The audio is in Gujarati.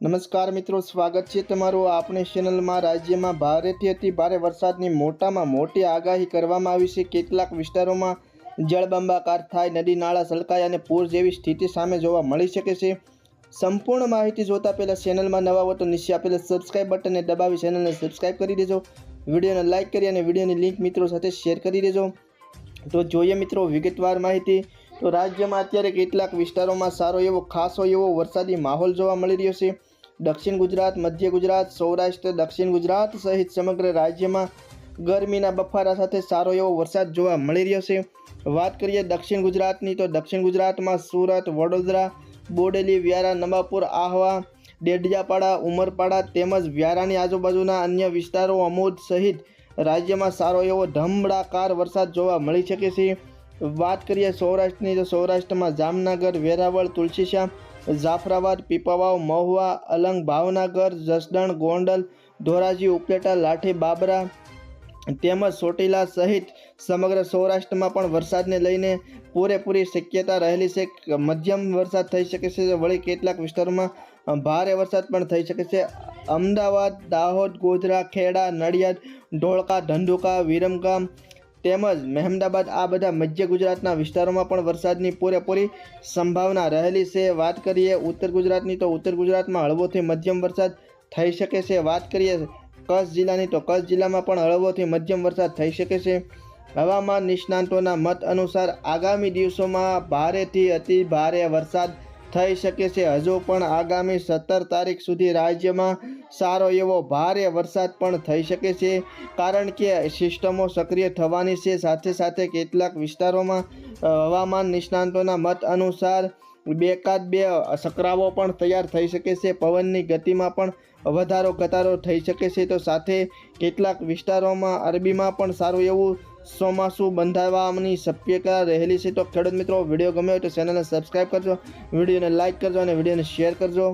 નમસ્કાર મિત્રો, સ્વાગત છે તમારું આપણી ચેનલમાં. રાજ્યમાં ભારેથી અતિ ભારે વરસાદની મોટામાં મોટી આગાહી કરવામાં આવી છે. કેટલાક વિસ્તારોમાં જળબંબાકાર થાય, નદી, નાળા સલકાય અને પૂર જેવી સ્થિતિ સામે જોવા મળી શકે છે. સંપૂર્ણ માહિતી જોતા પહેલાં ચેનલમાં નવા હો તો નીચે આપેલા સબસ્ક્રાઇબ બટનને દબાવી ચેનલને સબસ્ક્રાઇબ કરી દેજો. વિડીયોને લાઇક કરી અને વિડીયોની લિંક મિત્રો સાથે શેર કરી દેજો. તો જોઈએ મિત્રો વિગતવાર માહિતી. તો રાજ્યમાં અત્યારે કેટલાક વિસ્તારોમાં સારો એવો, ખાસો એવો વરસાદી માહોલ જોવા મળી રહ્યો છે. દક્ષિણ ગુજરાત, મધ્ય ગુજરાત, સૌરાષ્ટ્ર, દક્ષિણ ગુજરાત સહિત સમગ્ર રાજ્યમાં ગરમીના બફારા સાથે સારો એવો વરસાદ જોવા મળી રહ્યો છે. વાત કરીએ દક્ષિણ ગુજરાતની, તો દક્ષિણ ગુજરાતમાં સુરત, વડોદરા, બોડેલી, વ્યારા, નવાપુર, આહવા, ડેડિયાપાડા, ઉમરપાડા તેમજ વ્યારાની આજુબાજુના અન્ય વિસ્તારો અમોદ સહિત રાજ્યમાં સારો એવો ધમડાકાર વરસાદ જોવા મળી શકે છે. વાત કરીએ સૌરાષ્ટ્રની, તો સૌરાષ્ટ્રમાં જામનગર, વેરાવળ, તુલસીશ્યામ, જાફરાબાદ, પીપાવાવ, મહુવા, અલંગ, ભાવનગર, જસદણ, ગોંડલ, ધોરાજી, ઉપલેટા, લાઠી, બાબરા તેમજ ચોટીલા સહિત સમગ્ર સૌરાષ્ટ્રમાં પણ વરસાદને લઈને પૂરેપૂરી શક્યતા રહેલી છે. મધ્યમ વરસાદ થઈ શકે છે, વળી કેટલાક વિસ્તારોમાં ભારે વરસાદ પણ થઈ શકે છે. અમદાવાદ, દાહોદ, ગોધરા, ખેડા, નડિયાદ ઢોળકા ધંધુકા, વિરમગામ તેમજ મહેમદાબાદ આ બધા મધ્ય ગુજરાતના વિસ્તારોમાં પણ વરસાદની પૂરેપૂરી સંભાવના રહેલી છે. વાત કરીએ ઉત્તર ગુજરાતની તો ઉત્તર ગુજરાતમાં હળવોથી મધ્યમ વરસાદ થઈ શકે છે. વાત કરીએ કચ્છ જિલ્લાની તો કચ્છ જિલ્લામાં પણ હળવોથી મધ્યમ વરસાદ થઈ શકે છે. હવામાન નિષ્ણાંતોના મત અનુસાર આગામી દિવસોમાં ભારેથી અતિ ભારે વરસાદ થઈ શકે છે. હજુ પણ આગામી સત્તર તારીખ સુધી રાજ્યમાં સારો એવો ભારે વરસાદ પણ થઈ શકે છે. કારણ કે સિસ્ટમો સક્રિય થવાની છે. સાથે સાથે કેટલાક વિસ્તારોમાં હવામાન નિષ્ણાંતોના મત અનુસાર બેકાદ બે સકરાવો પણ તૈયાર થઈ શકે છે. પવનની ગતિમાં પણ વધારો ઘટાડો થઈ શકે છે. તો સાથે કેટલાક વિસ્તારોમાં અરબીમાં પણ સારું એવું ચોમાસું બંધાવવાની શક્યતા રહેલી છે. તો ખેડૂત મિત્રો, વીડિયો ગમ્યો હોય તો ચેનલને સબસ્ક્રાઈબ કરજો, વિડીયોને લાઇક કરજો અને વિડીયોને શેર કરજો.